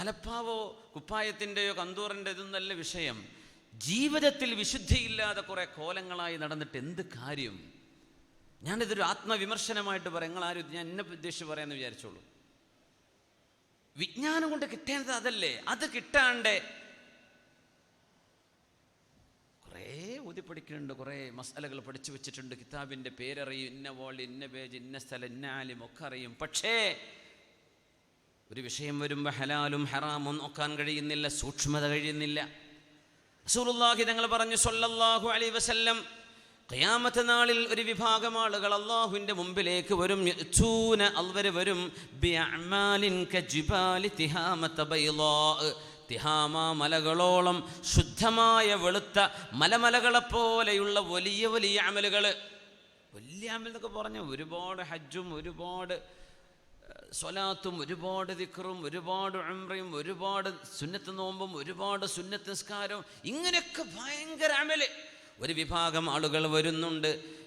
തലപ്പാവോ കുപ്പായത്തിന്റെയോ കന്തൂറിന്റെ ഇതൊന്നല്ല വിഷയം. ജീവിതത്തിൽ വിശുദ്ധിയില്ലാതെ കുറേ കോലങ്ങളായി നടന്നിട്ട് എന്ത് കാര്യം? ഞാനിതൊരു ആത്മവിമർശനമായിട്ട് പറയാം. നിങ്ങൾ ആരും ഞാൻ എന്നെ ഉദ്ദേശിച്ച് പറയാമെന്ന് വിചാരിച്ചോളൂ. വിജ്ഞാനം കൊണ്ട് കിട്ടേണ്ടത് അതല്ലേ? അത് കിട്ടാണ്ട് കുറേ ഊതി പഠിക്കുന്നുണ്ട് കുറേ മസാലകൾ പഠിച്ചു വെച്ചിട്ടുണ്ട്. കിതാബിന്റെ പേരറിയും ഇന്ന വോൾ ഇന്ന പേജ് ഇന്ന സ്ഥലം ഇന്ന ആലിം ഒക്കെ അറിയും. പക്ഷേ ഒരു വിഷയം വരുമ്പോൾ ഹലാലും ഹറാമും നോക്കാൻ കഴിയുന്നില്ല സൂക്ഷ്മത കഴിയുന്നില്ല. റസൂലുള്ളാഹി തങ്ങൾ പറഞ്ഞു സല്ലല്ലാഹു അലൈഹി വസല്ലം ഖിയാമത്ത് നാളിൽ ഒരു വിഭാഗം ആളുകൾ അള്ളാഹുവിന്റെ മുമ്പിലേക്ക് വരും. വരും. തിഹാമ മലകളോളം ശുദ്ധമായ വെളുത്ത മലമലകളെ പോലെയുള്ള വലിയ വലിയ അമലുകൾ വലിയ അമൽ എന്നൊക്കെ പറഞ്ഞ ഒരുപാട് ഹജ്ജും ഒരുപാട് സ്വലാത്തും ഒരുപാട് ദിക്റും ഒരുപാട് അമ്രയും ഒരുപാട് സുന്നത്ത് നോമ്പും ഒരുപാട് സുന്നത്ത് നിസ്കാരവും. ഇങ്ങനെയൊക്കെ ഭയങ്കര അമൽ. ഒരു വിഭാഗം ആളുകൾ വരുന്നുണ്ട്.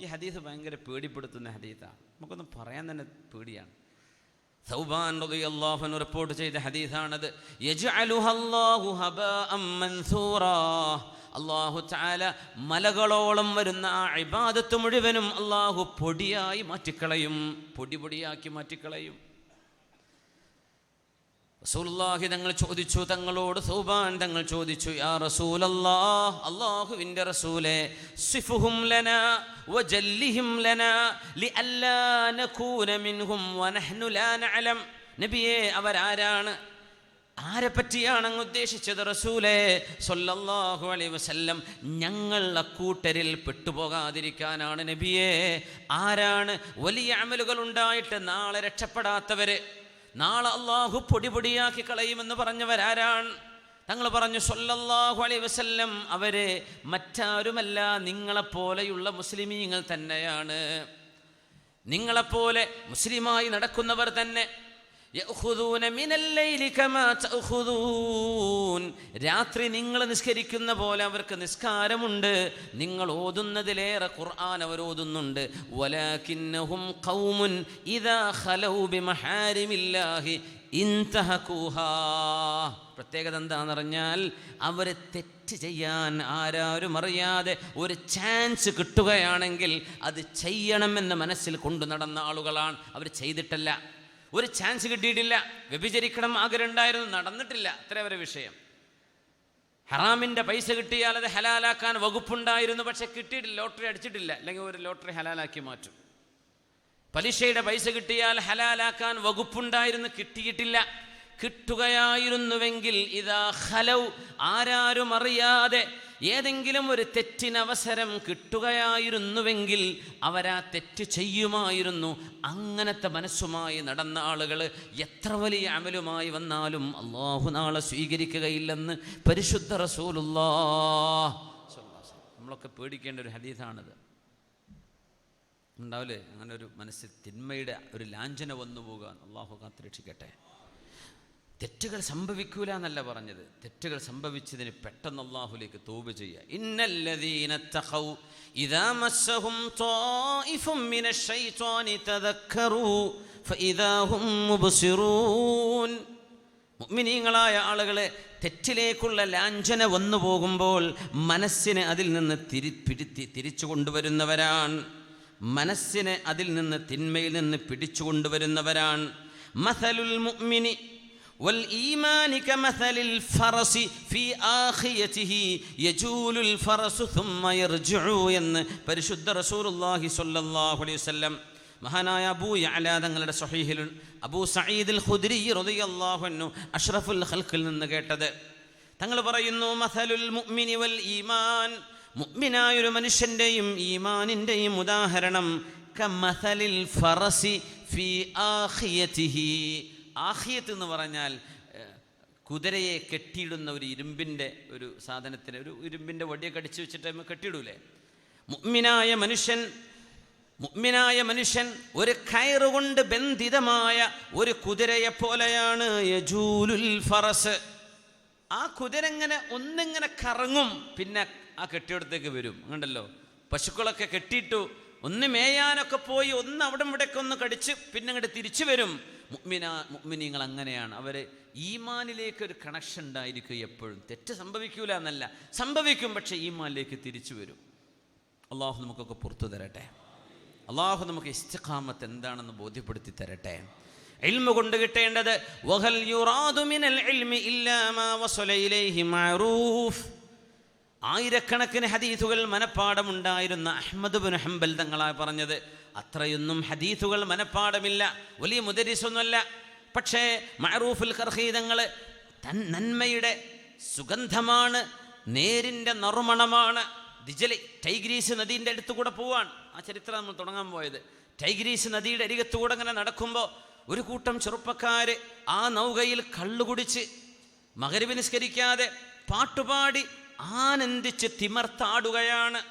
ഈ ഹദീസ് ഭയങ്കര പേടിപ്പെടുത്തുന്ന ഹദീസാണ്. നമുക്കൊന്നും പറയാൻ തന്നെ പേടിയാണ്. സൗബാൻ റളിയല്ലാഹു അൻഹു റിപ്പോർട്ട് ചെയ്ത ഹദീസാണത്. യജ്അലുഹല്ലാഹു ഹബാഅം മൻസൂറാ. അള്ളാഹു ചാല മലകളോളം വരുന്ന ആ ഇബാദത്ത് മുഴുവനും അള്ളാഹു പൊടിയായി മാറ്റിക്കളയും പൊടി പൊടിയാക്കി മാറ്റിക്കളയും. റസൂലുള്ളാഹി തങ്ങൾ ചോദിച്ചു തങ്ങളോട് സൗബാൻ തങ്ങൾ ചോദിച്ചു യാ റസൂൽ അല്ലാഹുവിന്റെ റസൂലെ സിഫുഹും ലനാ വജല്ലിഹിം ലന നകൂന മിൻഹും വനഹ്നു ലാ നഅലം. നബിയേ അവരാരാണ്? ആരെ പറ്റിയാണ് അങ്ങ് ഉദ്ദേശിച്ചത് റസൂലേ? സൊല്ലാഹു അലൈ വസല്ലം. ഞങ്ങൾ അക്കൂട്ടരിൽ പെട്ടുപോകാതിരിക്കാനാണ് നബിയെ. ആരാണ്? വലിയ അമലുകൾ ഉണ്ടായിട്ട് നാളെ രക്ഷപ്പെടാത്തവര്. നാളെ അള്ളാഹു പൊടി പൊടിയാക്കി കളയുമെന്ന് പറഞ്ഞവരാരാണ്? തങ്ങൾ പറഞ്ഞു സൊല്ലാഹു അലൈ വസല്ലം അവരെ മറ്റാരുമല്ല നിങ്ങളെപ്പോലെയുള്ള മുസ്ലിമീങ്ങൾ തന്നെയാണ്. നിങ്ങളെപ്പോലെ മുസ്ലിമായി നടക്കുന്നവർ തന്നെ. രാത്രി നിങ്ങൾ നിസ്കരിക്കുന്ന പോലെ അവർക്ക് നിസ്കാരമുണ്ട്. നിങ്ങൾ ഓതുന്നതിലേറെ ഖുർആൻ അവർ ഓതുന്നുണ്ട് പ്രത്യേകത എന്താണെന്ന് പറഞ്ഞാൽ അവർ തെറ്റ് ചെയ്യാൻ ആരാരും അറിയാതെ ഒരു ചാൻസ് കിട്ടുകയാണെങ്കിൽ അത് ചെയ്യണമെന്ന് മനസ്സിൽ കൊണ്ടു നടന്ന ആളുകളാണ്. അവർ ചെയ്തിട്ടല്ല. ഒരു ചാൻസ് കിട്ടിയിട്ടില്ല. വ്യഭിചരിക്കണം ആഗ്രഹം ഉണ്ടായിരുന്നു. നടന്നിട്ടില്ല. അത്ര വരെ വിഷയം. ഹറാമിന്റെ പൈസ കിട്ടിയാൽ അത് ഹലാലാക്കാൻ വകുപ്പുണ്ടായിരുന്നു. പക്ഷെ കിട്ടിയിട്ടില്ല. ലോട്ടറി അടിച്ചിട്ടില്ല. അല്ലെങ്കിൽ ഒരു ലോട്ടറി ഹലാലാക്കി മാറ്റും. പലിശയുടെ പൈസ കിട്ടിയാൽ ഹലാലാക്കാൻ വകുപ്പുണ്ടായിരുന്നു. കിട്ടിയിട്ടില്ല. കിട്ടുകയായിരുന്നുവെങ്കിൽ ഇതാ ഹലൗ ആരാരും അറിയാതെ ഏതെങ്കിലും ഒരു തെറ്റിനവസരം കിട്ടുകയായിരുന്നുവെങ്കിൽ അവരാ തെറ്റ് ചെയ്യുമായിരുന്നു. അങ്ങനത്തെ മനസ്സുമായി നടന്ന ആളുകൾ എത്ര വലിയ അമലുമായി വന്നാലും അള്ളാഹു നാളെ സ്വീകരിക്കുകയില്ലെന്ന് പരിശുദ്ധ റസൂലുല്ലാ നമ്മളൊക്കെ പേടിക്കേണ്ട ഒരു ഹദീസാണിത്. ഉണ്ടാവില്ലേ? അങ്ങനെ ഒരു മനസ്സിൽ തിന്മയുടെ ഒരു ലാഞ്ചന വന്നു പോകാൻ. അള്ളാഹു കാത്തുരക്ഷിക്കട്ടെ തെറ്റുകൾ സംഭവിക്കൂല എന്നല്ല പറഞ്ഞത്. തെറ്റുകൾ സംഭവിച്ചതിന് പെട്ടെന്ന് അള്ളാഹുലേക്ക് തോപ് ചെയ്യുക. മുഅ്മിനീങ്ങളായ ആളുകളെ തെറ്റിലേക്കുള്ള ലാഞ്ചന വന്നു പോകുമ്പോൾ മനസ്സിനെ അതിൽ നിന്ന് തിരി പിടിത്തി തിരിച്ചു കൊണ്ടുവരുന്നവരാണ്. മനസ്സിനെ അതിൽ നിന്ന് തിന്മയിൽ നിന്ന് പിടിച്ചു കൊണ്ടുവരുന്നവരാണ്. മസലുൽ മുഅ്മിനി والإيمان كمثل الفرس في آخيته يجول الفرس ثم يرجع എന്ന് പരിശുദ്ധ റസൂലുള്ളാഹി സ്വല്ലല്ലാഹു അലൈഹി വസല്ലം മഹാനായ അബൂ യഅല തങ്ങളുടെ സ്വഹീഹിൽ അബൂ സഈദ് അൽ ഖുദ്രി റളിയല്ലാഹു അൻഹു അഷ്റഫുൽ ഖൽഖിൽ നിന്ന് കേട്ടത് തങ്ങൾ പറയുന്നു മസലുൽ മുഅ്മിനി വൽ ഈമാൻ മുഅ്മിനായ ഒരു മനുഷ്യൻ്റെയും ഈമാനിൻ്റെയും ഉദാഹരണം കമസലിൽ ഫറസി ഫി ആഖിയതിഹി ആഹിയത്ത് എന്ന് പറഞ്ഞാൽ കുതിരയെ കെട്ടിയിടുന്ന ഒരു ഇരുമ്പിന്റെ ഒരു സാധനത്തിന് ഒരു ഇരുമ്പിന്റെ വടിയൊക്കെ കടിച്ചു വെച്ചിട്ട് കെട്ടിയിടൂലേ? മുഗ്മിനായ മനുഷ്യൻ മുഗ്മിനായ മനുഷ്യൻ ഒരു കയറുകൊണ്ട് ബന്ധിതമായ ഒരു കുതിരയെ പോലെയാണ് യജൂലുൽ ഫറസ്. ആ കുതിര ഇങ്ങനെ ഒന്നിങ്ങനെ കറങ്ങും പിന്നെ ആ കെട്ടിയിടത്തേക്ക് വരും. അങ്ങണ്ടല്ലോ പശുക്കളൊക്കെ കെട്ടിയിട്ടു ഒന്ന് മേയാനൊക്കെ പോയി ഒന്ന് അവിടെ ഇവിടെയൊക്കെ ഒന്ന് കടിച്ച് പിന്നെ അങ്ങോട്ട് തിരിച്ചു വരും. മുഅ്മിന മുഅ്മിനീങ്ങൾ അങ്ങനെയാണ്. അവർ ഈമാനിലേക്ക് ഒരു കണക്ഷൻ ഉണ്ടായിരിക്കും എപ്പോഴും. തെറ്റ് സംഭവിക്കൂല എന്നല്ല. സംഭവിക്കും പക്ഷേ ഈമാനിലേക്ക് തിരിച്ചു വരും. അള്ളാഹു നമുക്കൊക്കെ പുറത്തു തരട്ടെ. അള്ളാഹു നമുക്ക് ഇസ്തിഖാമത്ത് എന്താണെന്ന് ബോധ്യപ്പെടുത്തി തരട്ടെ. ഇൽമ കൊണ്ട് കിട്ടേണ്ടത് വഹൽ ഇൽമി ആയിരക്കണക്കിന് ഹദീസുകൾ മനപ്പാടമുണ്ടായിരുന്ന അഹമ്മദ് ബിൻ ഹംബൽ തങ്ങളായി പറഞ്ഞത്. അത്രയൊന്നും ഹദീസുകൾ മനഃപ്പാടമില്ല വലിയ മുദരിസൊന്നുമല്ല. പക്ഷേ മഹറൂഫുൽ ഖർഹീദങ്ങൾ തൻ നന്മയുടെ സുഗന്ധമാണ് നേരിന്റെ നറുമണമാണ്. ദിജലി ടൈഗ്രീസ് നദീന്റെ അടുത്ത് കൂടെ പോവാണ്. ആ ചരിത്രം നമ്മൾ തുടങ്ങാൻ പോയത്. ടൈഗ്രീസ് നദിയുടെ അരികത്തുകൂടെ അങ്ങനെ നടക്കുമ്പോൾ ഒരു കൂട്ടം ചെറുപ്പക്കാർ ആ നൗകയിൽ കള്ളുകുടിച്ച് മകരവിനിസ്കരിക്കാതെ പാട്ടുപാടി ആനന്ദിച്ച് തിമർത്താടുകയാണ്.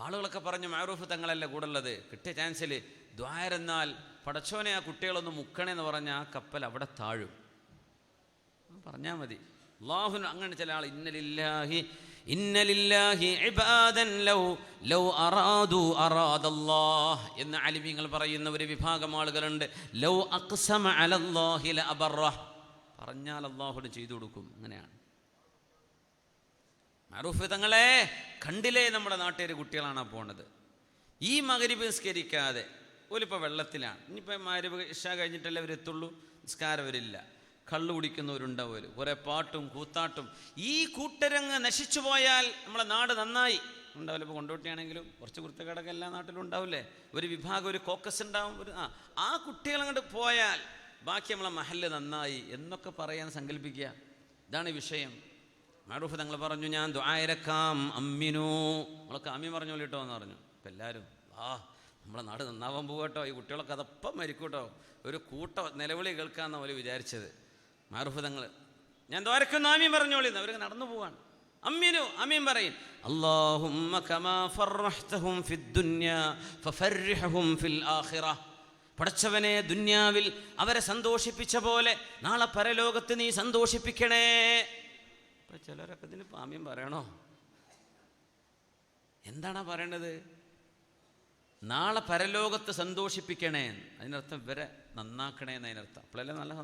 ആളുകളൊക്കെ പറഞ്ഞു മാറൂഫ് തങ്ങളല്ലേ കൂടുള്ളത്? കിട്ടിയ ചാൻസിൽ ദ്വാരെന്നാൽ പടച്ചോനെ ആ കുട്ടികളൊന്ന് മുക്കണേന്ന് പറഞ്ഞ ആ കപ്പൽ അവിടെ താഴും. പറഞ്ഞാൽ മതി. അള്ളാഹുൻ അങ്ങനെ ചില ആൾ ഇന്നലില്ലാഹി ഇന്നലില്ലാഹി ഇബാദൻ ലൗ ലൗ അറാദു അറാദല്ലാഹ് എന്ന് അലിമിങ്ങൾ പറയുന്ന ഒരു വിഭാഗം ആളുകളുണ്ട്. ലൗ അക്സമ അലല്ലാഹി ലഅബറ പറഞ്ഞാൽ അള്ളാഹുന് ചെയ്തു കൊടുക്കും. അങ്ങനെയാണ്. മറൂഫ് തങ്ങളെ കണ്ടില്ലേ നമ്മുടെ നാട്ടുകാർ കുട്ടികളാണ് പോണത്? ഈ മകരിബ് നിസ്കരിക്കാതെ ഒലിപ്പോൾ വെള്ളത്തിലാണ്. ഇനിയിപ്പോൾ മാരി ഇഷ കഴിഞ്ഞിട്ടല്ലേ അവരെത്തുള്ളൂ നിസ്കാരം വരില്ല കള്ളു കുടിക്കുന്നവരുണ്ടാവും കുറേ പാട്ടും കൂത്താട്ടും. ഈ കൂട്ടരങ്ങ് നശിച്ചു പോയാൽ നമ്മളെ നാട് നന്നായി. ഉണ്ടാവില്ല ഇപ്പോൾ കൊണ്ടോട്ടിയാണെങ്കിലും കുറച്ച് കുരുത്തക്കേടൊക്കെ എല്ലാ നാട്ടിലും ഉണ്ടാവില്ലേ? ഒരു വിഭാഗം ഒരു കോക്കസ് ഉണ്ടാവും. ഒരു ആ ആ കുട്ടികളങ്ങോട്ട് പോയാൽ ബാക്കി നമ്മളെ മഹല്ല് നന്നായി എന്നൊക്കെ പറയാൻ സങ്കല്പിക്കുക. ഇതാണ് വിഷയം. മാറൂഫ് തങ്ങൾ പറഞ്ഞു ഞാൻ ദ്വായരക്കാം അമ്മിനു. നമ്മളൊക്കെ അമ്മി പറഞ്ഞു കേട്ടോ എന്ന് പറഞ്ഞു. അപ്പം എല്ലാവരും ആ നമ്മളെ നാട് നന്നാവാൻ പോകട്ടോ ഈ കുട്ടികളൊക്കെ അതപ്പം മരിക്കൂട്ടോ. ഒരു കൂട്ട നിലവിളി കേൾക്കാമെന്ന് പോലെ വിചാരിച്ചത്. മാറൂഫ് തങ്ങൾ ഞാൻ ദ്വാരക്കുന്ന ആമീൻ പറഞ്ഞോളി അവർ നടന്നു പോവാണ്. അമ്മീനു അമ്മീൻ പറയും അല്ലാഹുമ്മ കമാ ഫഫർരിഹും ഫിൽ ആഖിറ. പടച്ചവനെ ദുന്യാവിൽ അവരെ സന്തോഷിപ്പിച്ച പോലെ നാളെ പരലോകത്ത് നീ സന്തോഷിപ്പിക്കണേ. ഇപ്പം ചിലരൊക്കെ ഇതിന് പാമ്യം പറയണോ? എന്താണാ പറയണത്? നാളെ പരലോകത്ത് സന്തോഷിപ്പിക്കണേ അതിനർത്ഥം ഇവരെ നന്നാക്കണേ എന്നതിനർത്ഥം. അപ്പോഴല്ലേ നല്ല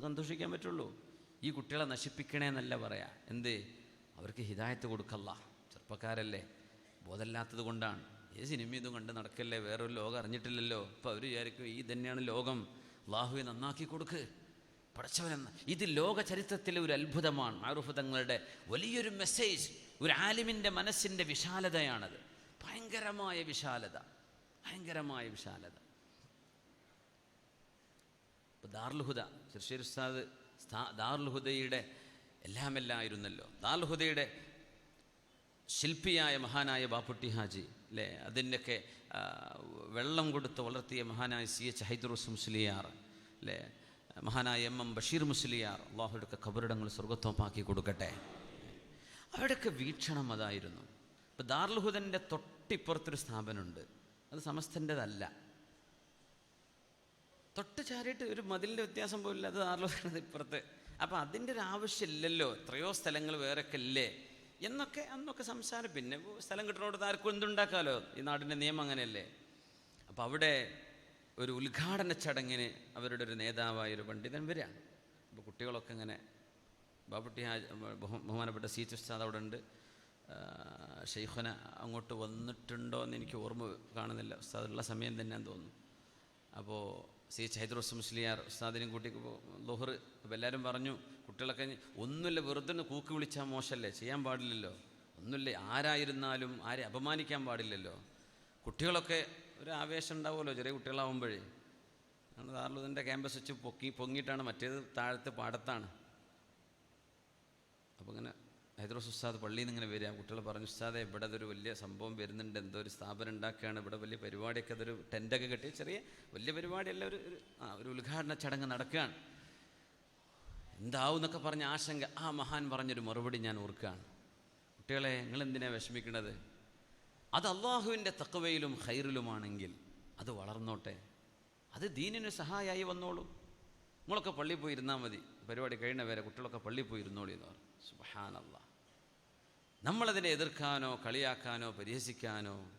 സന്തോഷിക്കാൻ പറ്റുള്ളൂ. ഈ കുട്ടികളെ നശിപ്പിക്കണേ എന്നല്ല പറയാ. എന്ത്? അവർക്ക് ഹിതായത്ത് കൊടുക്കല്ല. ചെറുപ്പക്കാരല്ലേ. ബോധമില്ലാത്തത് കൊണ്ടാണ്. ഏത് സിനിമ ഇതും കണ്ട് നടക്കല്ലേ? വേറൊരു ലോകം അറിഞ്ഞിട്ടില്ലല്ലോ. അപ്പോൾ അവർ വിചാരിക്കും ഈ തന്നെയാണ് ലോകം. അള്ളാഹുവെ നന്നാക്കി കൊടുക്ക്. പടച്ചവനെന്ന ഇത് ലോക ചരിത്രത്തിലെ ഒരു അത്ഭുതമാണ്. മാറൂഫ് തങ്ങളുടെ വലിയൊരു മെസ്സേജ് ഒരു ആലിമിന്റെ മനസ്സിന്റെ വിശാലതയാണത്. ഭയങ്കരമായ വിശാലത. ഭയങ്കരമായ വിശാലത. ഇപ്പോൾ ദാർലുഹുദ ചെറുശ്ശേരി ഉസ്താദ് ദാർലുഹുദയുടെ എല്ലാമെല്ലായിരുന്നല്ലോ. ദാർലുഹുദയുടെ ശില്പിയായ മഹാനായ ബാപ്പുട്ടി ഹാജി അല്ലേ അതിന്റെയൊക്കെ വെള്ളം കൊടുത്ത് വളർത്തിയ മഹാനായ സി എച്ച് ഹൈദ്രോസ് മുസ്ലിയാർ അല്ലേ മഹാനായ എം എം ബഷീർ മുസ്ലിയാർ അള്ളാഹുടെയൊക്കെ ഖബറിടങ്ങൾ സ്വർഗത്വമാക്കി കൊടുക്കട്ടെ. അവിടെയൊക്കെ വീക്ഷണം അതായിരുന്നു. ഇപ്പം ദാർലുഹുദന്റെ തൊട്ടിപ്പുറത്തൊരു സ്ഥാപനമുണ്ട്. അത് സമസ്തന്റെതല്ല തൊട്ട് ചാരിയിട്ട് ഒരു മതിലിന്റെ വ്യത്യാസം പോലില്ല അത് ദാർലുഹുദന്റെ ഇപ്പുറത്ത്. അപ്പം അതിന്റെ ഒരു ആവശ്യമില്ലല്ലോ. എത്രയോ സ്ഥലങ്ങൾ വേറൊക്കെ ഇല്ലേ? എന്നൊക്കെ അന്നൊക്കെ സംസാരം. പിന്നെ സ്ഥലം കിട്ടണോട് ആർക്കും എന്തുണ്ടാക്കാമല്ലോ ഈ നാടിന്റെ നിയമം അങ്ങനെയല്ലേ? അപ്പോൾ അവിടെ ഒരു ഉദ്ഘാടന ചടങ്ങിന് അവരുടെ ഒരു നേതാവായ ഒരു പണ്ഡിതൻ വരികയാണ്. അപ്പോൾ കുട്ടികളൊക്കെ ഇങ്ങനെ ബാബുട്ടി ഹാജ് ബഹുമാനപ്പെട്ട സീറ്റ് ഉസ്താദ് അവിടെ ഉണ്ട്. ഷെയ്ഖുന അങ്ങോട്ട് വന്നിട്ടുണ്ടോ എന്ന് എനിക്ക് ഓർമ്മ കാണുന്നില്ല. ഉസ്താദുള്ള സമയം തന്നെയാന്ന് തോന്നുന്നു. അപ്പോൾ സി എച്ച് ഹൈദ്രോസ് മുസ്ലിയാർ ഉസ്താദിനും കൂട്ടി ലോഹർ അപ്പോൾ എല്ലാവരും പറഞ്ഞു കുട്ടികളൊക്കെ ഒന്നുമില്ല വെറുതെ ഒന്ന് കൂക്ക് വിളിച്ചാൽ മോശമല്ലേ ചെയ്യാൻ പാടില്ലല്ലോ. ഒന്നുമില്ല ആരായിരുന്നാലും ആരെ അപമാനിക്കാൻ പാടില്ലല്ലോ. കുട്ടികളൊക്കെ ഒരു ആവേശം ഉണ്ടാവുമല്ലോ ചെറിയ കുട്ടികളാവുമ്പോഴേ. ആണ് ദാർലുദിന്റെ ക്യാമ്പസ് വെച്ച് പൊക്കി പൊങ്ങിയിട്ടാണ് മറ്റേത് താഴത്തെ പാടത്താണ്. അപ്പോൾ ഇങ്ങനെ ഹൈദ്രോസ് ഉസ്താദ് പള്ളിയിൽ നിന്ന് ഇങ്ങനെ വരിക. കുട്ടികൾ പറഞ്ഞു ഉസ്താദെ ഇവിടെ അതൊരു വലിയ സംഭവം വരുന്നുണ്ട്. എന്തോ ഒരു സ്ഥാപനം ഉണ്ടാക്കുകയാണ്. ഇവിടെ വലിയ പരിപാടിയൊക്കെ അതൊരു ടെന്റൊക്കെ കെട്ടി ചെറിയ വലിയ പരിപാടിയല്ല ഒരു ആ ഒരു ഉദ്ഘാടന ചടങ്ങ് നടക്കുകയാണ്. എന്താവും എന്നൊക്കെ പറഞ്ഞ ആശങ്ക. ആ മഹാൻ പറഞ്ഞൊരു മറുപടി ഞാൻ ഓർക്കുകയാണ്. കുട്ടികളെ നിങ്ങൾ എന്തിനാണ് വിഷമിക്കുന്നത് അത് അള്ളാഹുവിന്റെ തക്കവയിലും ഖൈറിലുമാണെങ്കിൽ അത് വളർന്നോട്ടെ. അത് ദീനിന് സഹായമായി വന്നോളൂ. നമ്മളൊക്കെ പള്ളിയിൽ പോയി ഇരുന്നാൽ മതി. പരിപാടി കഴിഞ്ഞ വരെ കുട്ടികളൊക്കെ പള്ളിയിൽ പോയി ഇരുന്നോളി എന്ന് പറഞ്ഞു. സുബഹാനല്ല. നമ്മളതിനെ എതിർക്കാനോ കളിയാക്കാനോ പരിഹസിക്കാനോ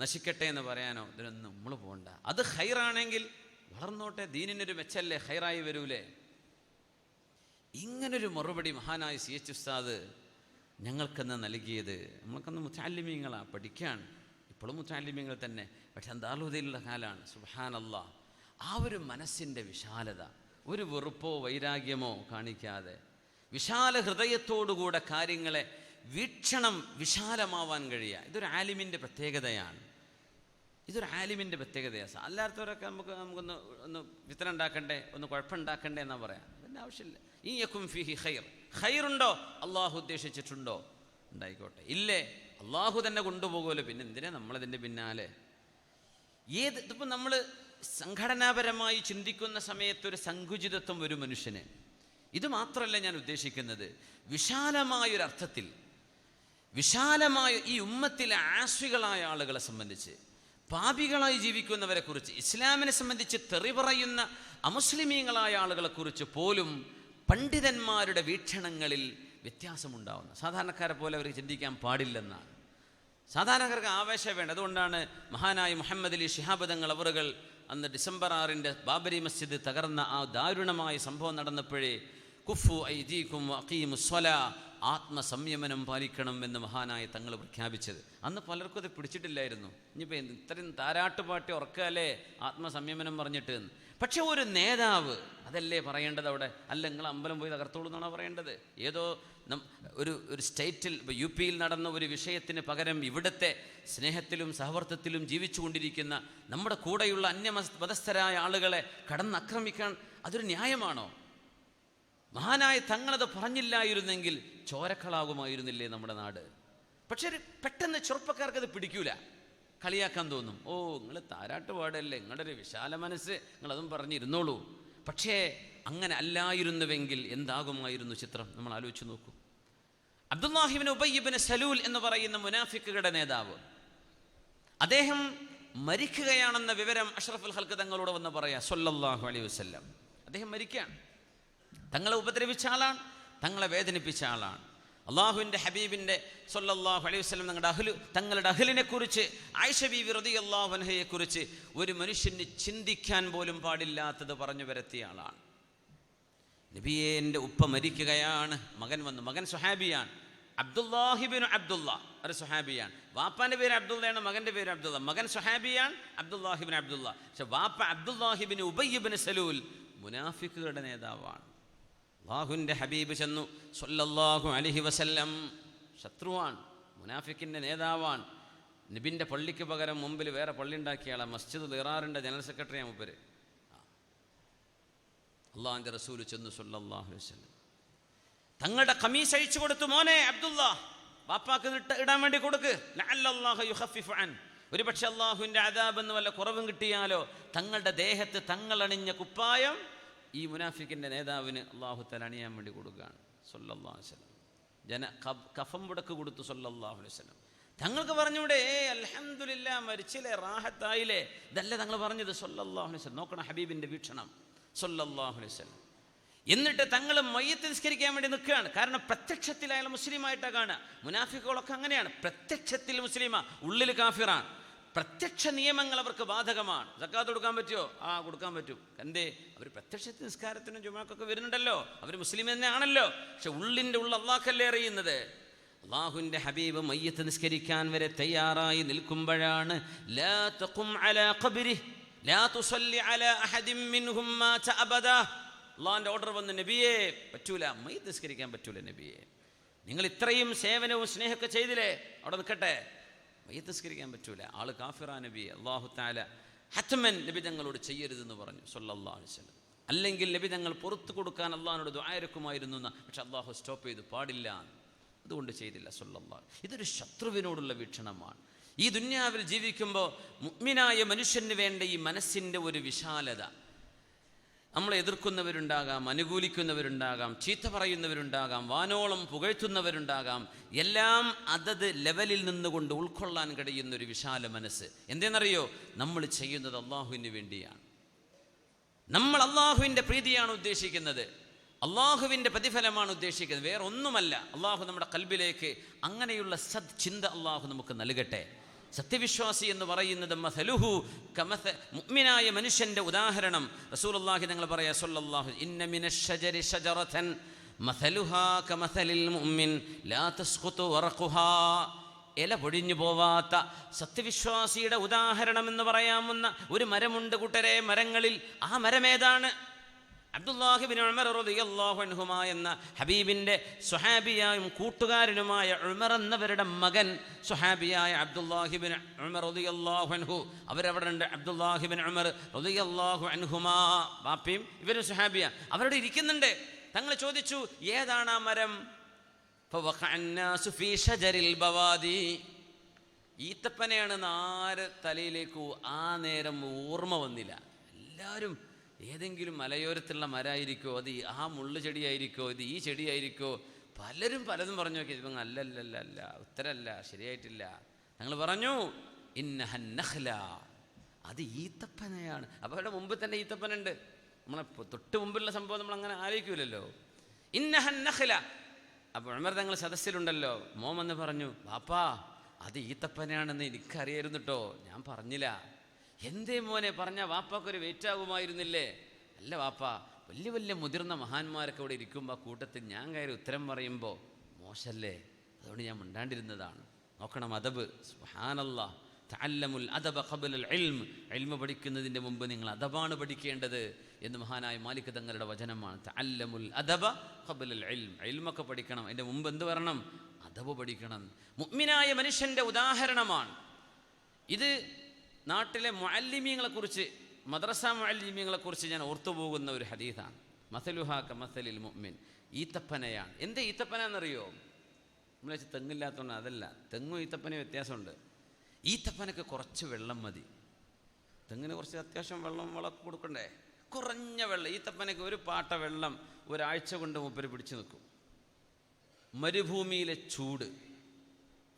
നശിക്കട്ടെ എന്ന് പറയാനോ ഇതിനൊന്നും നമ്മൾ പോകണ്ട അത് ഹൈറാണെങ്കിൽ വളർന്നോട്ടെ. ദീനിനൊരു മെച്ചല്ലേ? ഹൈറായി വരൂലേ? ഇങ്ങനൊരു മറുപടി മഹാനായ സി എച്ച് ഉസ്താദ് ഞങ്ങൾക്കെന്ന് നൽകിയത് നമ്മൾക്കന്ന് മുത്താലിമ്യങ്ങളാണ് പഠിക്കാൻ. ഇപ്പോഴും മുത്താലിമ്യങ്ങൾ തന്നെ. പക്ഷെ അന്താളുതയിലുള്ള കാലമാണ് സുബാനല്ല ആ ഒരു മനസ്സിന്റെ വിശാലത ഒരു വെറുപ്പോ വൈരാഗ്യമോ കാണിക്കാതെ വിശാല ഹൃദയത്തോടുകൂടെ കാര്യങ്ങളെ വീക്ഷണം വിശാലമാവാൻ കഴിയുക. ഇതൊരു ആലിമിന്റെ പ്രത്യേകതയാണ്. ഇതൊരു ആലിമിന്റെ പ്രത്യേകതയാണ് അല്ലാത്തവരൊക്കെ നമുക്ക് നമുക്കൊന്ന് ഒന്ന് വിത്തനം ഉണ്ടാക്കണ്ടേ ഒന്ന് കുഴപ്പമുണ്ടാക്കണ്ടേ എന്നാണ് പറയാം. അതിന്റെ ആവശ്യമില്ല. ഈ യക്കും ഫിഹി ഖൈർ. ഖൈറുണ്ടോ? അള്ളാഹു ഉദ്ദേശിച്ചിട്ടുണ്ടോ? ഉണ്ടായിക്കോട്ടെ. ഇല്ലേ? അള്ളാഹു തന്നെ കൊണ്ടുപോകുമല്ലോ. പിന്നെ എന്തിനാ നമ്മളതിന്റെ പിന്നാലെ? ഏത് ഇതിപ്പോൾ നമ്മൾ സംഘടനാപരമായി ചിന്തിക്കുന്ന സമയത്ത് ഒരു സങ്കുചിതത്വം ഒരു മനുഷ്യന്. ഇത് മാത്രമല്ല ഞാൻ ഉദ്ദേശിക്കുന്നത്. വിശാലമായൊരർത്ഥത്തിൽ വിശാലമായ ഈ ഉമ്മത്തിലെ ആശ്വികളായ ആളുകളെ സംബന്ധിച്ച് പാപികളായി ജീവിക്കുന്നവരെ കുറിച്ച് ഇസ്ലാമിനെ സംബന്ധിച്ച് തെറി പറയുന്ന അമുസ്ലിമീങ്ങളായ ആളുകളെ കുറിച്ച് പോലും പണ്ഡിതന്മാരുടെ വീക്ഷണങ്ങളിൽ വ്യത്യാസമുണ്ടാവുന്നു. സാധാരണക്കാരെ പോലെ അവർ ചിന്തിക്കാൻ പാടില്ലെന്നാണ്. സാധാരണക്കാർക്ക് ആവേശം വേണ്ട. അതുകൊണ്ടാണ് മഹാനായ മുഹമ്മദ് അലി ഷിഹാബദങ്ങൾ അവറുകൾ അന്ന് ഡിസംബർ ആറിന്റെ ബാബരി മസ്ജിദ് തകർന്ന ആ ദാരുണമായ സംഭവം നടന്നപ്പോഴേ കുഫു ഐദീക്കും അക്കീമു സ്വല ആത്മസംയമനം പാലിക്കണം എന്ന് മഹാനായ തങ്ങൾ പ്രഖ്യാപിച്ചത്. അന്ന് പലർക്കും അത് പിടിച്ചിട്ടില്ലായിരുന്നു. ഇനിയിപ്പോൾ ഇത്രയും താരാട്ടുപാട്ടി ഉറക്കല്ലേ ആത്മസംയമനം പറഞ്ഞിട്ട്. പക്ഷെ ഒരു നേതാവ് അതല്ലേ പറയേണ്ടത് അവിടെ? അല്ല നിങ്ങൾ അമ്പലം പോയി തകർത്തോളൂ എന്നാണ് പറയേണ്ടത്? ഏതോ ഒരു ഒരു സ്റ്റേറ്റിൽ യു പിയിൽ നടന്ന ഒരു വിഷയത്തിന് പകരം ഇവിടുത്തെ സ്നേഹത്തിലും സഹവർത്തത്തിലും ജീവിച്ചുകൊണ്ടിരിക്കുന്ന നമ്മുടെ കൂടെയുള്ള അന്യ മതസ്ഥരായ ആളുകളെ കടന്നാക്രമിക്കാൻ അതൊരു ന്യായമാണോ? മഹാനായ തങ്ങളത് പറഞ്ഞില്ലായിരുന്നെങ്കിൽ ചോരക്കളാകുമായിരുന്നില്ലേ നമ്മുടെ നാട്? പക്ഷെ പെട്ടെന്ന് ചെറുപ്പക്കാർക്ക് അത് പിടിക്കൂല. കളിയാക്കാൻ തോന്നും. ഓ നിങ്ങൾ താരാട്ട് പാടല്ലേ? നിങ്ങളുടെ ഒരു വിശാല മനസ്സ്. നിങ്ങളതും പറഞ്ഞിരുന്നോളൂ. പക്ഷേ അങ്ങനെ അല്ലായിരുന്നുവെങ്കിൽ എന്താകുമായിരുന്നു ചിത്രം? നമ്മൾ ആലോചിച്ച് നോക്കൂ. അബ്ദുല്ലാഹിബിൻ ഉബയ്യബിന് സലൂൽ എന്ന് പറയുന്ന മുനാഫിക്കുകളുടെ നേതാവ്. അദ്ദേഹം മരിക്കുകയാണെന്ന വിവരം അഷ്റഫുൽ ഹൽക്ക് തങ്ങളോട് വന്ന് പറയാം സൊല്ലാഹു അലൈ വസ്ല്ലാം. അദ്ദേഹം മരിക്കുകയാണ്. തങ്ങളെ ഉപദ്രവിച്ച ആളാണ് തങ്ങളെ വേദനിപ്പിച്ച ആളാണ്. അള്ളാഹുവിന്റെ ഹബീബിന്റെ സൊല്ലാഹു അലൈഹി വസ്ലം തങ്ങളുടെ അഹ്ലു തങ്ങളുടെ അഹ്ലിനെ കുറിച്ച് ആയിഷ ബീവി വിറതി അള്ളാഹുനഹയെ കുറിച്ച് ഒരു മനുഷ്യന് ചിന്തിക്കാൻ പോലും പാടില്ലാത്തത് പറഞ്ഞു വരത്തിയ ആളാണ്. നബിയെ എന്റെ ഉപ്പ മരിക്കുകയാണ്. മകൻ വന്നു. മകൻ സുഹാബിയാണ്. അബ്ദുല്ലാഹിബിൻ അബ്ദുള്ള ഒരു സുഹാബിയാണ്. വാപ്പാന്റെ പേര് അബ്ദുള്ളയാണ് മകന്റെ പേര് അബ്ദുള്ള. മകൻ സുഹാബിയാണ് അബ്ദുല്ലാഹിബിൻ അബ്ദുള്ള പക്ഷെ വാപ്പ അബ്ദുല്ലാഹിബിൻ ഉബയ്യബിൻ സലൂൽ മുനാഫിക്കുകളുടെ നേതാവാണ്. അള്ളാഹുവിന്റെ ഹബീബ് ചെന്നു. സൊല്ലല്ലാഹു അലഹി വസല്ലം. ശത്രുവാണ് മുനാഫിക്കിന്റെ നേതാവാണ്. നബിന്റെ പള്ളിക്ക് പകരം മുമ്പിൽ വേറെ പള്ളി ഉണ്ടാക്കിയാളെ മസ്ജിദ് ഇറാറിന്റെ ജനറൽ സെക്രട്ടറിയാണ് മുപ്പര്. അള്ളാഹിന്റെ റസൂൽ ചെന്നു സൊല്ലാഹു വസല്ലം. തങ്ങളുടെ കമീസ് അഴിച്ചു കൊടുത്തു മോനെ അബ്ദുള്ള വാപ്പാക്ക് ഇടാൻ വേണ്ടി കൊടുക്ക്. ഒരു പക്ഷെ അള്ളാഹുവിന്റെ എന്ന് വല്ല കുറവും കിട്ടിയാലോ തങ്ങളുടെ ദേഹത്ത് തങ്ങളണിഞ്ഞ കുപ്പായം ഈ മുനാഫിക്കിന്റെ നേതാവിന് അള്ളാഹു തല അണിയാൻ വേണ്ടി കൊടുക്കുകയാണ്. സൊല്ലാസ്ലം ജന കഫ്- മുടക്ക് കൊടുത്തു സൊല്ലാഹു വസല്ലം. തങ്ങൾക്ക് പറഞ്ഞൂടെ ഏ അൽഹംദുലില്ലാ മരിച്ചില്ലേ റാഹത്തായില്ലേ? ഇതല്ല തങ്ങൾ പറഞ്ഞത് സൊല്ലാഹു വസല്ലം. നോക്കണം ഹബീബിന്റെ വീക്ഷണം. സൊല്ലാഹു വസല്ലം. എന്നിട്ട് തങ്ങൾ മയ്യത്ത് നിസ്കരിക്കാൻ വേണ്ടി നിൽക്കുകയാണ്. കാരണം പ്രത്യക്ഷത്തിൽ അയാൾ മുസ്ലിമായിട്ടാണ് കാണുക. മുനാഫിക്കുകളൊക്കെ അങ്ങനെയാണ്. പ്രത്യക്ഷത്തിൽ മുസ്ലിമാ ഉള്ളിൽ കാഫിറാണ്. പ്രത്യക്ഷ നിയമങ്ങൾ അവർക്ക് ബാധകമാണ്. സക്കാത്ത് കൊടുക്കാൻ പറ്റുമോ ആ കൊടുക്കാൻ പറ്റും. എന്തേ അവർ പ്രത്യക്ഷ നിസ്കാരത്തിനും ജുമാക്കൊക്കെ വരുന്നുണ്ടല്ലോ. അവർ മുസ്ലിം തന്നെ ആണല്ലോ പക്ഷെ ഉള്ളിന്റെ ഉള്ള അള്ളാഹല്ലേ അറിയുന്നത്? അള്ളാഹുവിന്റെ ഹബീബ് മയ്യത്ത് നിസ്കരിക്കാൻ വരെ തയ്യാറായി നിൽക്കുമ്പോഴാണ് അള്ളാഹിന്റെ ഓർഡർ വന്ന് നബിയെ പറ്റൂല. മയ്യത്ത് നിസ്കരിക്കാൻ പറ്റൂല നബിയെ. നിങ്ങൾ ഇത്രയും സേവനവും സ്നേഹമൊക്കെ ചെയ്തില്ലേ? അവിടെ നിൽക്കട്ടെ. മയ്യത്ത് നിസ്കരിക്കാൻ പറ്റൂല. ആൾ കാഫിറ നബി അള്ളാഹു താല ഹത്തമൻ നബി തങ്ങളോട് ചെയ്യരുതെന്ന് പറഞ്ഞു. സൊല്ലാഹു അലൈഹി വസല്ലം. അല്ലെങ്കിൽ നബി തങ്ങൾ പുറത്തു കൊടുക്കാൻ അള്ളാഹിനോട് ദ്വായരക്കുമായിരുന്നു എന്ന് പക്ഷെ അള്ളാഹു സ്റ്റോപ്പ് ചെയ്തു പാടില്ല അതുകൊണ്ട് ചെയ്തില്ല സല്ലല്ലാഹു ഇതൊരു ശത്രുവിനോടുള്ള വീക്ഷണമാണ്. ഈ ദുന്യാവിൽ ജീവിക്കുമ്പോൾ മുഗ്മിനായ മനുഷ്യന് വേണ്ട ഈ മനസ്സിന്റെ ഒരു വിശാലത. നമ്മളെ എതിർക്കുന്നവരുണ്ടാകാം അനുകൂലിക്കുന്നവരുണ്ടാകാം ചീത്ത പറയുന്നവരുണ്ടാകാം വാനോളം പുകഴ്ത്തുന്നവരുണ്ടാകാം എല്ലാം അതത് ലെവലിൽ നിന്നുകൊണ്ട് ഉൾക്കൊള്ളാൻ കഴിയുന്ന ഒരു വിശാല മനസ്സ്. എന്തെന്നറിയോ? നമ്മൾ ചെയ്യുന്നത് അള്ളാഹുവിന് വേണ്ടിയാണ്. നമ്മൾ അള്ളാഹുവിന്റെ പ്രീതിയാണ് ഉദ്ദേശിക്കുന്നത്. അള്ളാഹുവിന്റെ പ്രതിഫലമാണ് ഉദ്ദേശിക്കുന്നത്. വേറെ ഒന്നുമല്ല അള്ളാഹു നമ്മുടെ കൽബിലേക്ക് അങ്ങനെയുള്ള സദ് ചിന്ത അള്ളാഹു നമുക്ക് നൽകട്ടെ. സത്യവിശ്വാസി എന്ന് പറയുന്നത് മഥലുഹു കമഥ മുഅ്മിനായ മനുഷ്യന്റെ ഉദാഹരണം. റസൂലുള്ളാഹി നിങ്ങൾ പറയാ സല്ലല്ലാഹു ഇന്ന മിനശ്ശജരി ഷജറതൻ മഥലുഹാ കമഥലിൽ മുഅ്മിൻ ലാ തസ്ഖുതു വറഖുഹാ. ഇല പൊടിഞ്ഞു പോവാത്ത സത്യവിശ്വാസിയുടെ ഉദാഹരണം എന്ന് പറയാവുന്ന ഒരു മരമുണ്ട് കൂട്ടരെ മരങ്ങളിൽ ആ മരമേതാണ്? അബ്ദുല്ലാഹിബിൻ ഉമർ റളിയല്ലാഹുഅൻഹുമ എന്ന ഹബീബിന്റെ സുഹാബിയായും കൂട്ടുകാരനുമായ ഉമർ എന്നവരുടെ മകൻ സുഹാബിയായ അബ്ദുല്ലാഹിബിൻ ഉമർ റളിയല്ലാഹുഅൻഹു അവരവിടെ ഉണ്ട്. അബ്ദുല്ലാഹിബിൻ ഉമർ റളിയല്ലാഹു അൻഹുമ. ബാപ്പിയും ഇവരും സുഹാബിയ അവരുടെ ഇരിക്കുന്നുണ്ട്. തങ്ങൾ ചോദിച്ചു ഏതാണ് ആ മരം? ഈത്തപ്പനെയാണ് ആര് തലയിലേക്ക് ആ നേരം ഓർമ്മ വന്നില്ല. എല്ലാവരും ഏതെങ്കിലും മലയോരത്തുള്ള മരമായിരിക്കോ അത് ആ മുള്ളു ചെടിയായിരിക്കോ ഇത് ഈ ചെടിയായിരിക്കോ പലരും പലതും പറഞ്ഞു നോക്കി. ഇപ്പം അല്ലല്ലല്ല അല്ല ഉത്തരല്ല ശരിയായിട്ടില്ല. ഞങ്ങൾ പറഞ്ഞു ഇന്നഹന്നഹ്ല അത് ഈത്തപ്പനയാണ്. അപ്പോൾ അവിടെ മുമ്പ് തന്നെ ഈത്തപ്പനുണ്ട്. നമ്മളെ തൊട്ട് മുമ്പിലുള്ള സംഭവം നമ്മൾ അങ്ങനെ ആലോചിക്കൂലല്ലോ. ഇന്നഹന്നഹ്ല അപ്പോൾ ഉമർ തങ്ങൾ സദസ്സിലുണ്ടല്ലോ. മോമെന്ന് പറഞ്ഞു പാപ്പാ അത് ഈത്തപ്പനയാണെന്ന് എനിക്കറിയായിരുന്നു കേട്ടോ ഞാൻ പറഞ്ഞില്ല. എന്തേ മോനെ പറഞ്ഞ വാപ്പാക്കൊരു വെയിറ്റ് ആകുമായിരുന്നില്ലേ അല്ല വാപ്പ വലിയ വലിയ മുതിർന്ന മഹാന്മാരൊക്കെ ഇവിടെ ഇരിക്കുമ്പോൾ ആ കൂട്ടത്തിൽ ഞാൻ കയറി ഉത്തരം പറയുമ്പോൾ മോശല്ലേ അതുകൊണ്ട് ഞാൻ മിണ്ടാണ്ടിരുന്നതാണ്. നോക്കണം അദബ് സുഹാനല്ല തഅല്ലമുൽ അദബ ഖബലൽ ഇൽം ഇൽമ പഠിക്കുന്നതിന്റെ മുമ്പ് നിങ്ങൾ അദബാണ് പഠിക്കേണ്ടത് എന്ന് മഹാനായ മാലിക് തങ്ങളുടെ വചനമാണ്. തഅല്ലമുൽ അദബ ഖബലൽ ഇൽം എൽമൊക്കെ പഠിക്കണം അതിന്റെ മുമ്പ് എന്ത് വരണം? അദബ് പഠിക്കണം. മുഗ്മിനായ മനുഷ്യന്റെ ഉദാഹരണമാണ്. ഇത് നാട്ടിലെ മുഅല്ലിമീങ്ങളെക്കുറിച്ച് മദ്രസ മുഅല്ലിമീങ്ങളെക്കുറിച്ച് ഞാൻ ഓർത്തുപോകുന്ന ഒരു ഹദീസാണ്. മസലുഹാക്ക മസലിൽ മുഅ്മിൻ. ഈത്തപ്പനയാണ്. എന്ത് ഈത്തപ്പന എന്നറിയോ നമ്മൾ വെച്ച് തെങ്ങില്ലാത്തതുകൊണ്ട് അതല്ല. തെങ്ങും ഈത്തപ്പനയും വ്യത്യാസമുണ്ട്. ഈത്തപ്പനക്ക് കുറച്ച് വെള്ളം മതി. തെങ്ങിന് കുറച്ച് അത്യാവശ്യം വെള്ളം വളക്ക് കൊടുക്കണ്ടേ? കുറഞ്ഞ വെള്ളം. ഈത്തപ്പനക്ക് ഒരു പാട്ട വെള്ളം ഒരാഴ്ച കൊണ്ട് മൂപ്പര് പിടിച്ചു നിൽക്കും. മരുഭൂമിയിലെ ചൂട്.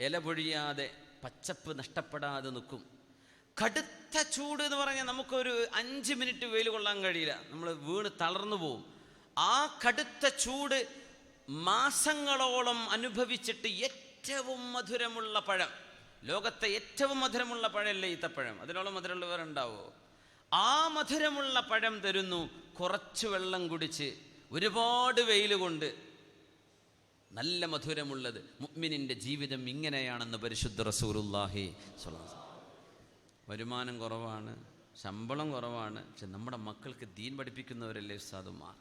ഇല പൊഴിയാതെ പച്ചപ്പ് നഷ്ടപ്പെടാതെ നിൽക്കും. കടുത്ത ചൂട് എന്ന് പറഞ്ഞാൽ നമുക്കൊരു അഞ്ച് മിനിറ്റ് വെയിൽ കൊള്ളാൻ കഴിയില്ല. നമ്മൾ വീണ് തളർന്നു പോവും. ആ കടുത്ത ചൂട് മാസങ്ങളോളം അനുഭവിച്ചിട്ട് ഏറ്റവും മധുരമുള്ള പഴം. ലോകത്തെ ഏറ്റവും മധുരമുള്ള പഴമല്ലേ ഈത്തപ്പഴം? അതിനോളം മധുരമുള്ളവരുണ്ടാവോ ആ മധുരമുള്ള പഴം തരുന്നു കുറച്ച് വെള്ളം കുടിച്ച് ഒരുപാട് വെയിൽ കൊണ്ട്. നല്ല മധുരമുള്ളത് മുഗ്മിനിന്റെ ജീവിതം ഇങ്ങനെയാണെന്ന് പരിശുദ്ധ റസൂറുല്ലാഹി വസല്ലം. വരുമാനം കുറവാണ് ശമ്പളം കുറവാണ്. പക്ഷെ നമ്മുടെ മക്കൾക്ക് ദീൻ പഠിപ്പിക്കുന്നവരല്ലേ ഉസ്താദുമാർ?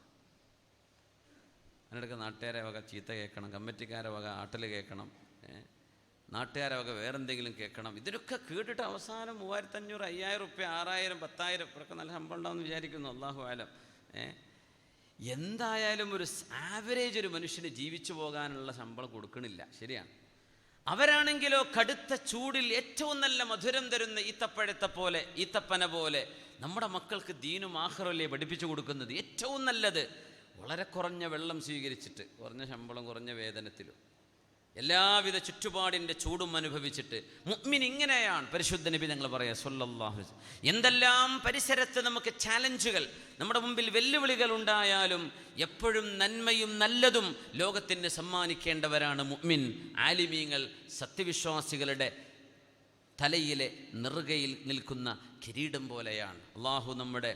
അതിനിടയ്ക്ക് നാട്ടുകാരെ വക ചീത്ത കേൾക്കണം കമ്മിറ്റിക്കാരെ വക ആട്ടൽ കേൾക്കണം? നാട്ടുകാരെ വക വേറെന്തെങ്കിലും കേൾക്കണം. ഇതിനൊക്കെ കേട്ടിട്ട് അവസാനം മൂവായിരത്തഞ്ഞൂറ് അയ്യായിരം റുപ്യ ആറായിരം പത്തായിരം ഇവരൊക്കെ നല്ല ശമ്പളം ഉണ്ടാവും വിചാരിക്കുന്നു അള്ളാഹു ആലം എന്തായാലും ഒരു ആവറേജ് ഒരു മനുഷ്യന് ജീവിച്ചു പോകാനുള്ള ശമ്പളം കൊടുക്കണില്ല. ശരിയാണ്. അവരാണെങ്കിലോ കടുത്ത ചൂടിൽ ഏറ്റവും നല്ല മധുരം തരുന്ന ഈത്തപ്പഴത്തെ പോലെ ഈത്തപ്പന പോലെ നമ്മുടെ മക്കൾക്ക് ദീനും ആഹ്റല്ലേ പഠിപ്പിച്ചു കൊടുക്കുന്നത്? ഏറ്റവും നല്ലത്. വളരെ കുറഞ്ഞ വെള്ളം സ്വീകരിച്ചിട്ട് കുറഞ്ഞ ശമ്പളം കുറഞ്ഞ വേതനത്തിലും. എല്ലാവിധ ചുറ്റുപാടിന്റെ ചൂടും അനുഭവിച്ചിട്ട് മുഗ്മിൻ ഇങ്ങനെയാണ് പരിശുദ്ധ നബി ഞങ്ങൾ പറയാം സൊല്ലാഹു. എന്തെല്ലാം പരിസരത്ത് നമുക്ക് ചാലഞ്ചുകൾ നമ്മുടെ മുമ്പിൽ വെല്ലുവിളികൾ ഉണ്ടായാലും എപ്പോഴും നന്മയും നല്ലതും ലോകത്തിന് സമ്മാനിക്കേണ്ടവരാണ് മുഗ്മിൻ ആലിമീങ്ങൾ സത്യവിശ്വാസികളുടെ തലയിലെ നെറുകയിൽ നിൽക്കുന്ന കിരീടം പോലെയാണ് അള്ളാഹു നമ്മുടെ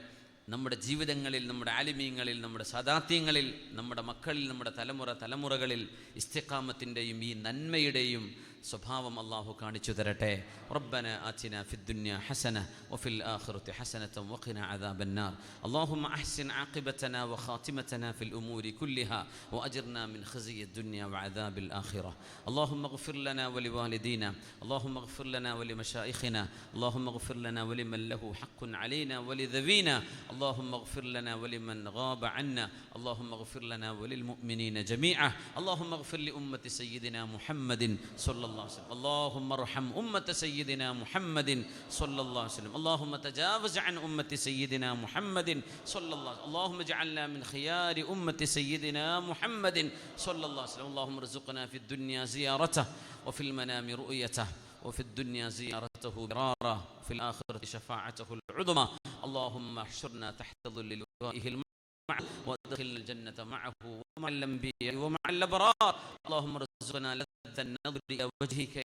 നമ്മുടെ ജീവിതങ്ങളിൽ നമ്മുടെ ആലിമീങ്ങളിൽ നമ്മുടെ സദാത്യങ്ങളിൽ നമ്മുടെ മക്കളിൽ നമ്മുടെ തലമുറ തലമുറകളിൽ ഇസ്തിഖാമത്തിന്റെയും ഈ നന്മയുടെയും സ്വഭാവം അള്ളാഹു കാണിച്ചു തരട്ടെ റബ്ബന ആതിന ഫി الدنيا حسنة وفي الآخرة حسنة وقنا عذاب النار اللهم أحسن عاقبتنا وخاتمتنا في الأمور كلها وأجرنا من خزي الدنيا وعذاب الآخرة اللهم اغفر لنا ولوالدينا اللهم اغفر لنا ولمشائخنا اللهم اغفر لنا ولمن له حق علينا ولذوينا اللهم اغفر لنا ولمن غاب عنا اللهم اغفر لنا وللمؤمنين جميعا اللهم اغفر لأمة سيدنا محمد صلى الله عليه وسلم اللهم ارحم أمة سيدنا محمد صلى الله عليه وسلم اللهم تجاوز عن أمة سيدنا محمد صلى الله عليه وسلم اللهم اجعلنا من خيار أمة سيدنا محمد صلى الله عليه وسلم اللهم ارزقنا في الدنيا زيارته وفي المنام رؤيته وفي الدنيا زيارته برارة وفي الآخرة شفاعته العظمى اللهم احشرنا تحت ظل لوائه المعروف وادخلنا الجنة معه ومع الأنبياء ومع الأبرار اللهم ارزقنا لذة النظر إلى وجهك